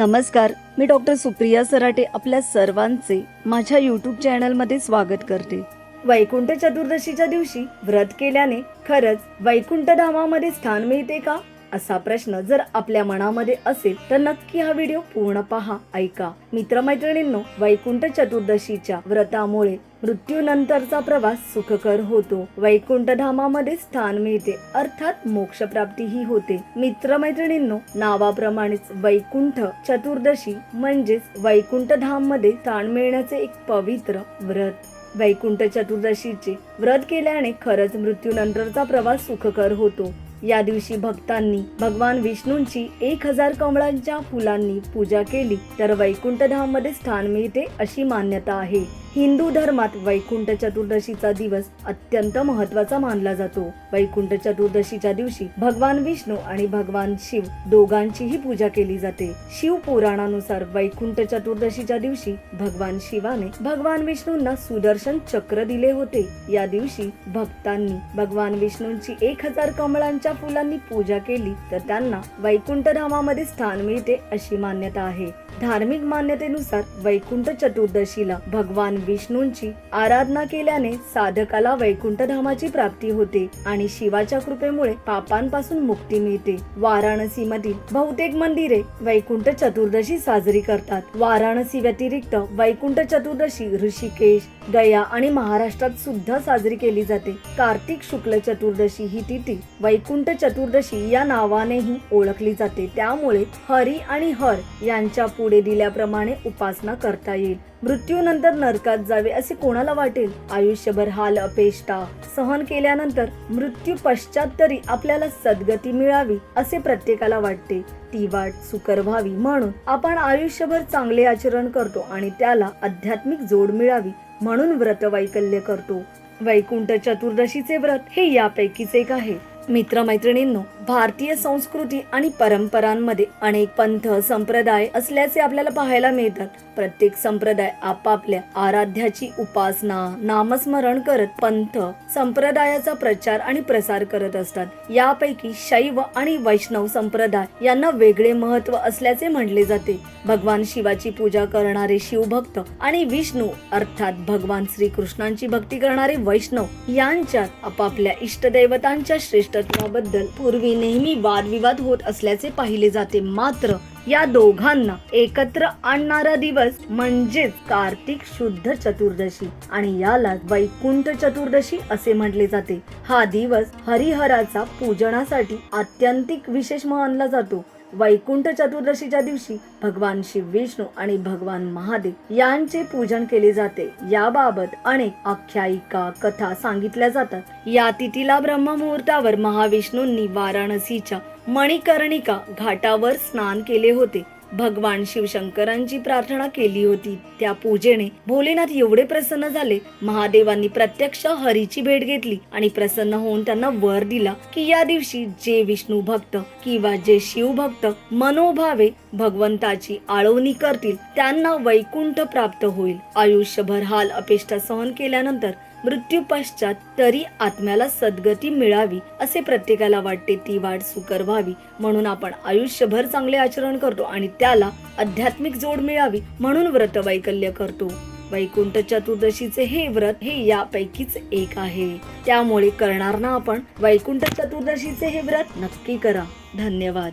नमस्कार मी डॉक्टर सुप्रिया सराटे आपल्या सर्वांचे माझ्या युट्यूब चॅनलमध्ये स्वागत करते. वैकुंठ चतुर्दशीच्या दिवशी व्रत केल्याने खरंच वैकुंठ धामामध्ये स्थान मिळते का? असा प्रश्न जर आपल्या मनामध्ये असेल तर नक्की हा व्हिडिओ पूर्ण पहा ऐका. मित्रमैत्रिणींनो वैकुंठ चतुर्दशीच्या व्रतामुळे मृत्यूनंतरचा प्रवास सुखकर होतो. वैकुंठ धामामध्ये स्थान मिळते अर्थात मोक्ष प्राप्तीही होते. मित्रमैत्रिणींनो नावाप्रमाणेच वैकुंठ चतुर्दशी म्हणजेच वैकुंठ धाममध्ये स्थान मिळण्याचे एक पवित्र व्रत. वैकुंठ चतुर्दशीचे व्रत केल्याने खरंच मृत्यूनंतरचा प्रवास सुखकर होतो. या दिवशी भक्तांनी भगवान विष्णूंची एक हजार कमळांच्या फुलांनी पूजा केली. तर वैकुंठधाममध्ये स्थान मिळते अशी मान्यता आहे. हिंदू धर्मात वैकुंठ चतुर्दशीचा दिवस अत्यंत महत्त्वाचा मानला जातो. वैकुंठ चतुर्दशीच्या दिवशी भगवान विष्णू आणि भगवान शिव दोघांचीही पूजा केली जाते. शिव पुराणानुसार वैकुंठ चतुर्दशीच्या दिवशी भगवान शिवाने भगवान विष्णूंना सुदर्शन चक्र दिले होते. या दिवशी भक्तांनी भगवान विष्णूंची एक हजार कमळांच्या फुलांनी पूजा केली तर त्यांना वैकुंठ धामामध्ये स्थान मिळते अशी मान्यता आहे. धार्मिक मान्यतेनुसार वैकुंठ चतुर्दशीला भगवान विष्णूंची आराधना केल्याने साधकाला वैकुंठ धामाची प्राप्ती होते आणि शिवाच्या कृपेमुळे पापांपासून मुक्ती मिळते. वाराणसी मधील बहुतेक मंदिरे वैकुंठ चतुर्दशी साजरी करतात. वाराणसी व्यतिरिक्त वैकुंठ चतुर्दशी ऋषिकेश गया आणि महाराष्ट्रात सुद्धा साजरी केली जाते. कार्तिक शुक्ल चतुर्दशी ही तिथी वैकुंठ चतुर्दशी या नावानेही ओळखली जाते. त्यामुळे हरी आणि हर यांच्या पुढे दिल्याप्रमाणे उपासना करता येईल. मृत्यूनंतर नरकात जावे असे कोणाला वाटेल? आयुष्यभर हाल अपेष्टा. सहन केल्यानंतर मृत्यू पश्चात तरी आपल्याला सद्गती मिळावी असे प्रत्येकाला वाटते. ती वाट सुकर व्हावी म्हणून आपण आयुष्यभर चांगले आचरण करतो आणि त्याला आध्यात्मिक जोड मिळावी म्हणून व्रत वैकल्य करतो. वैकुंठ चतुर्दशीचे व्रत हे यापैकीच एक आहे. मित्रमैत्रिणींनो भारतीय संस्कृती आणि परंपरांमध्ये अनेक पंथ संप्रदाय असल्याचे आपल्याला पाहायला मिळतात. प्रत्येक संप्रदाय आपापल्या आराध्याची उपासना नामस्मरण करत पंथ संप्रदायाचा प्रचार आणि प्रसार करत असतात. यापैकी शैव आणि वैष्णव संप्रदाय यांना वेगळे महत्त्व असल्याचे म्हटले जाते. भगवान शिवाची पूजा करणारे शिवभक्त आणि विष्णू अर्थात भगवान श्रीकृष्णांची भक्ती करणारे वैष्णव यांच्यात आपापल्या इष्टदैवतांच्या श्रेष्ठत्वाबद्दल पूर्वी नेहमी वादविवाद होत असल्याचे पाहिले जाते. मात्र या दोघांना एकत्र आणणारा दिवस म्हणजेच कार्तिक शुद्ध चतुर्दशी आणि याला वैकुंठ चतुर्दशी असे म्हटले जाते. हा दिवस हरिहराचा पूजनासाठी आत्यंतिक विशेष मानला जातो. वैकुंठ चतुर्दशीच्या दिवशी भगवान शिव विष्णू आणि भगवान महादेव यांचे पूजन केले जाते. याबाबत अनेक आख्यायिका कथा सांगितल्या जातात. या तिथीला ब्रह्ममुहूर्तावर महाविष्णूंनी वाराणसीच्या मणिकर्णिका घाटावर स्नान केले होते. भगवान शिवशंकरांची प्रार्थना केली होती. त्या पूजेने भोलेनाथ एवढे प्रसन्न झाले. महादेवांनी प्रत्यक्ष हरीची भेट घेतली आणि प्रसन्न होऊन त्यांना वर दिला की या दिवशी जे विष्णू भक्त किंवा जे शिव भक्त मनोभावे भगवंताची आळवणी करतील त्यांना वैकुंठ प्राप्त होईल. आयुष्यभर हाल अपेष्टा सहन केल्यानंतर मृत्यूपश्चात तरी आत्म्याला सद्गती मिळावी असे प्रत्येकाला वाटते. ती वाट सुकर व्हावी म्हणून आपण आयुष्यभर चांगले आचरण करतो आणि त्याला आध्यात्मिक जोड मिळावी म्हणून व्रत वैकल्य करतो. वैकुंठ चतुर्दशीचे हे व्रत हे यापैकीच एक आहे. त्यामुळे करणार ना आपण वैकुंठ चतुर्दशीचे हे व्रत नक्की करा. धन्यवाद.